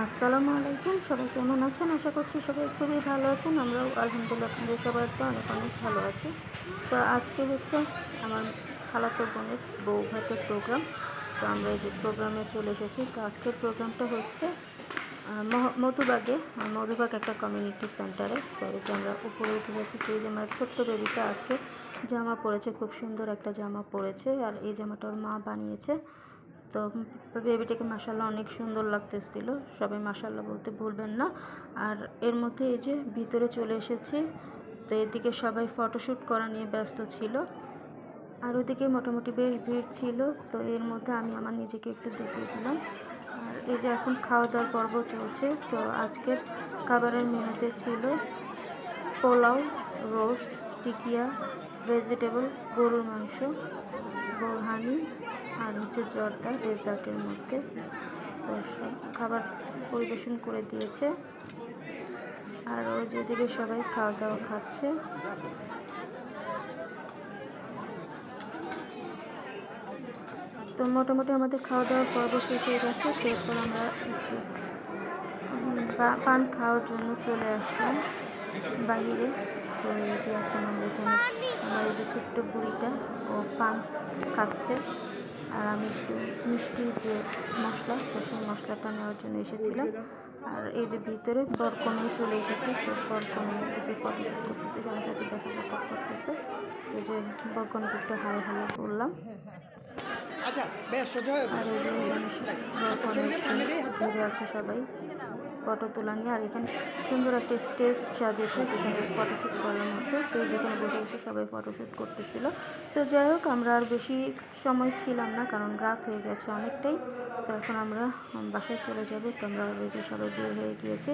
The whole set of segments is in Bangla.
আসসালামু আলাইকুম। সবাই কেমন আছেন? আশা করছি সবাই খুবই ভালো আছেন। আমরাও আলহামদুলিল্লাহ আপনাদের সবার তো অনেক অনেক ভালো আছি। তো আজকে হচ্ছে আমার খালাতো বোনের বউ ভাতের প্রোগ্রাম। তো আমরা এই যে প্রোগ্রামে চলে এসেছি। তো আজকের প্রোগ্রামটা হচ্ছে মধুবাগে মধুবাগ একটা কমিউনিটি সেন্টারে তো এই যে আমরা উপরে উঠে গেছি, তো এই যে আমার ছোট্ট বেবিটা আজকে জামা পরেছে। খুব সুন্দর একটা জামা পরেছে। আর এই জামাটা ওর মা বানিয়েছে। তো বেবিটাকে মাসাল্লাহ অনেক সুন্দর লাগতেছিল। সবাই মাসাল্লাহ বলতে ভুলবেন না। আর এর মধ্যে এই যে ভিতরে চলে এসেছি, তো এদিকে সবাই ফটোশ্যুট করা নিয়ে ব্যস্ত ছিল। আর ওদিকে মোটামুটি বেশ ভিড় ছিল, তো এর মধ্যে আমি আমার নিজেকে একটু দেখিয়ে দিলাম। আর এই যে এখন খাওয়া দাওয়ার পর্ব চলছে, তো আজকের খাবারের মেনুতে ছিল পোলাও, রোস্ট, টিকিয়া, ভেজিটেবল, গরুর মাংস। বোরহানি আর হচ্ছে জর্দা, ডেজার্টের মধ্যে। তো সব খাবার পরিবেশন করে দিয়েছে। আর ওই যেদিকে সবাই খাওয়া দাওয়া খাচ্ছে। তো মোটামুটি আমাদের খাওয়া দাওয়ার পর্ব শেষ হয়ে গেছে। তো এরপর আমরা একটু পান খাওয়ার জন্য চলে আসলাম বাইরে। তো এই যে এখন আমরা এখানে, আমার এই যে ছোট্ট বুড়িটা ও পান খাচ্ছে। আর আমি একটু মিষ্টি যে মশলা, তো সেই মশলাটা নেওয়ার জন্য এসেছিলাম। আর এই যে ভিতরে বরকনে চলে এসেছে, তো বরকনে থেকে ফটোশ্যুট করতেছে সবার সাথে দেখা সাক্ষাৎ করতেছে। তো যে বরকনকে একটু হাই হ্যালো বললাম। আচ্ছা বেশ সোজা হয়ে মানুষ আছে সবাই ফটো তোলা নিয়ে। আর এখানে সুন্দর একটা স্টেজ সাজিয়েছে যেখানে ফটোশ্যুট করার মতো। তো যেখানে বসে বসে সবাই ফটোশ্যুট করতেছিল। তো যাই হোক আমরা আর বেশি সময় ছিলাম না কারণ রাত হয়ে গেছে অনেকটাই। তো এখন আমরা বাসায় চলে যাব। তো আমরা সবাই বের হয়ে গিয়েছে।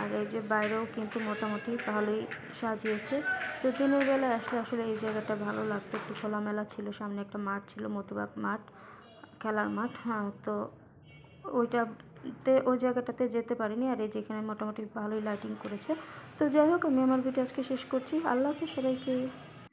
আর এই যে বাইরেও কিন্তু মোটামুটি ভালোই সাজিয়েছে। তো দিনের বেলা আসলে আসলে এই জায়গাটা ভালো লাগতো। একটু খোলামেলা ছিল, সামনে একটা মাঠ ছিল, মতুবাগ মাঠ, খেলার মাঠ। হ্যাঁ তো ওইটাতে, ওই জায়গাটাতে যেতে পারিনি। আর এই যেখানে মোটামুটি ভালোই লাইটিং করেছে। তো যাই হোক, আমি আমার ভিডিও আজকে শেষ করছি। আল্লাহ হাফিজ সবাইকে।